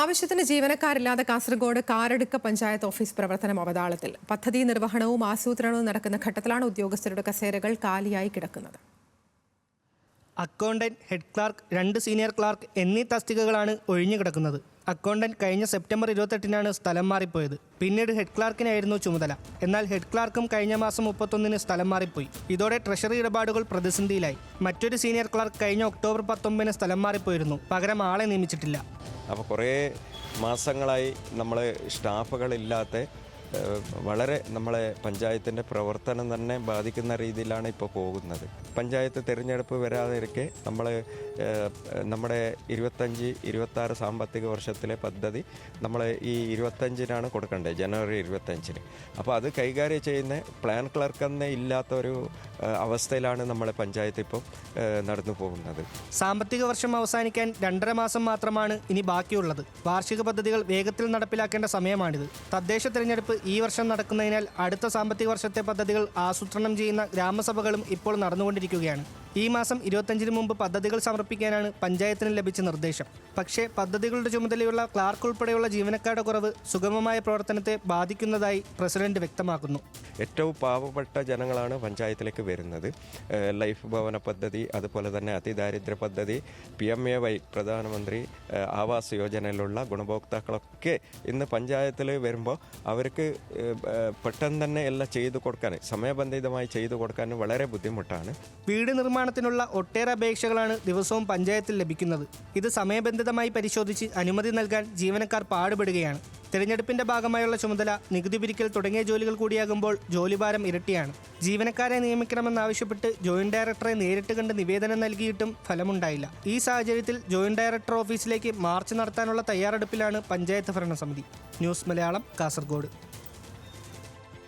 ആവശ്യത്തിന് ജീവനക്കാരില്ലാതെ കാസർഗോഡ് കാരടുക്ക പഞ്ചായത്ത് ഓഫീസ് പ്രവർത്തനം അവതാളത്തിൽ. പദ്ധതി നിർവഹണവും ആസൂത്രണവും നടക്കുന്ന ഘട്ടത്തിലാണ് ഉദ്യോഗസ്ഥരുടെ കസേരകൾ കാലിയായി കിടക്കുന്നത്. അക്കൗണ്ടന്റ് ഹെഡ് ക്ലാർക്ക് രണ്ട് സീനിയർ ക്ലാർക്ക് എന്നീ തസ്തികകളാണ് ഒഴിഞ്ഞു കിടക്കുന്നത്. അക്കൗണ്ടന്റ് കഴിഞ്ഞ സെപ്റ്റംബർ ഇരുപത്തെട്ടിനാണ് സ്ഥലം മാറിപ്പോയത്. പിന്നീട് ഹെഡ് ക്ലാർക്കിനായിരുന്നു ചുമതല. എന്നാൽ ഹെഡ് ക്ലാർക്കും കഴിഞ്ഞ മാസം മുപ്പത്തൊന്നിന് സ്ഥലം മാറിപ്പോയി. ഇതോടെ ട്രഷറി ഇടപാടുകൾ പ്രതിസന്ധിയിലായി. മറ്റൊരു സീനിയർ ക്ലാർക്ക് കഴിഞ്ഞ ഒക്ടോബർ പത്തൊമ്പതിന് സ്ഥലം മാറിപ്പോയിരുന്നു. പകരം ആളെ നിയമിച്ചിട്ടില്ല. അപ്പോൾ കുറേ മാസങ്ങളായി നമ്മൾ സ്റ്റാഫുകളില്ലാത്ത വളരെ നമ്മളെ പഞ്ചായത്തിന്റെ പ്രവർത്തനം തന്നെ ബാധിക്കുന്ന രീതിയിലാണ് ഇപ്പോൾ പോകുന്നത്. പഞ്ചായത്ത് തിരഞ്ഞെടുപ്പ് വരാതിരിക്കെ നമ്മൾ നമ്മുടെ ഇരുപത്തഞ്ച് ഇരുപത്താറ് സാമ്പത്തിക വർഷത്തിലെ പദ്ധതി നമ്മൾ ഈ ഇരുപത്തഞ്ചിനാണ് കൊടുക്കേണ്ടത് ജനുവരി ഇരുപത്തഞ്ചിന്. അപ്പോൾ അത് കൈകാര്യം ചെയ്യുന്ന പ്ലാൻ ക്ലർക്ക് എന്നേ ഇല്ലാത്ത ഒരു അവസ്ഥയിലാണ് നമ്മളെ പഞ്ചായത്ത് ഇപ്പോൾ നടന്നു പോകുന്നത്. സാമ്പത്തിക വർഷം അവസാനിക്കാൻ രണ്ടര മാസം മാത്രമാണ് ഇനി ബാക്കിയുള്ളത്. വാർഷിക പദ്ധതികൾ വേഗത്തിൽ നടപ്പിലാക്കേണ്ട സമയമാണിത്. തദ്ദേശ തെരഞ്ഞെടുപ്പ് ഈ വർഷം നടക്കുന്നതിനാൽ അടുത്ത സാമ്പത്തിക വർഷത്തെ പദ്ധതികൾ ആസൂത്രണം ചെയ്യുന്ന ഗ്രാമസഭകളും ഇപ്പോൾ നടന്നുകൊണ്ടിരിക്കുകയാണ്. ഈ മാസം ഇരുപത്തഞ്ചിന് മുമ്പ് പദ്ധതികൾ സമർപ്പിക്കാനാണ് പഞ്ചായത്തിന് ലഭിച്ച നിർദ്ദേശം. പക്ഷേ പദ്ധതികളുടെ ചുമതലയുള്ള ക്ലാർക്ക് ഉൾപ്പെടെയുള്ള ജീവനക്കാരുടെ കുറവ് സുഗമമായ പ്രവർത്തനത്തെ ബാധിക്കുന്നതായി പ്രസിഡന്റ് വ്യക്തമാക്കുന്നു. ഏറ്റവും പാവപ്പെട്ട ജനങ്ങളാണ് പഞ്ചായത്തിലേക്ക് വരുന്നത്. ലൈഫ് ഭവന പദ്ധതി അതുപോലെ തന്നെ അതിദാരിദ്ര്യ പദ്ധതി പി എം എ വൈ പ്രധാനമന്ത്രി ആവാസ് യോജനയിലുള്ള ഗുണഭോക്താക്കളൊക്കെ ഇന്ന് പഞ്ചായത്തിൽ വരുമ്പോൾ അവർക്ക് പെട്ടെന്ന് തന്നെ എല്ലാം ചെയ്തു കൊടുക്കാൻ സമയബന്ധിതമായി ചെയ്തു കൊടുക്കാൻ വളരെ ബുദ്ധിമുട്ടാണ്. വീട് നിർമ്മാണത്തിനുള്ള ഒട്ടേറെ അപേക്ഷകളാണ് ദിവസവും പഞ്ചായത്തിൽ ലഭിക്കുന്നത്. ഇത് സമയബന്ധിതമായി പരിശോധിച്ച് അനുമതി നൽകാൻ ജീവനക്കാർ പാടുപെടുകയാണ്. തിരഞ്ഞെടുപ്പിന്റെ ഭാഗമായുള്ള ചുമതല നികുതി പിരിക്കൽ തുടങ്ങിയ ജോലികൾ കൂടിയാകുമ്പോൾ ജോലിഭാരം ഇരട്ടിയാണ്. ജീവനക്കാരെ നിയമിക്കണമെന്നാവശ്യപ്പെട്ട് ജോയിന്റ് ഡയറക്ടറെ നേരിട്ട് കണ്ട് നിവേദനം നൽകിയിട്ടും ഫലമുണ്ടായില്ല. ഈ സാഹചര്യത്തിൽ ജോയിന്റ് ഡയറക്ടർ ഓഫീസിലേക്ക് മാർച്ച് നടത്താനുള്ള തയ്യാറെടുപ്പിലാണ് പഞ്ചായത്ത് ഭരണസമിതി. ന്യൂസ് മലയാളം കാസർഗോഡ്.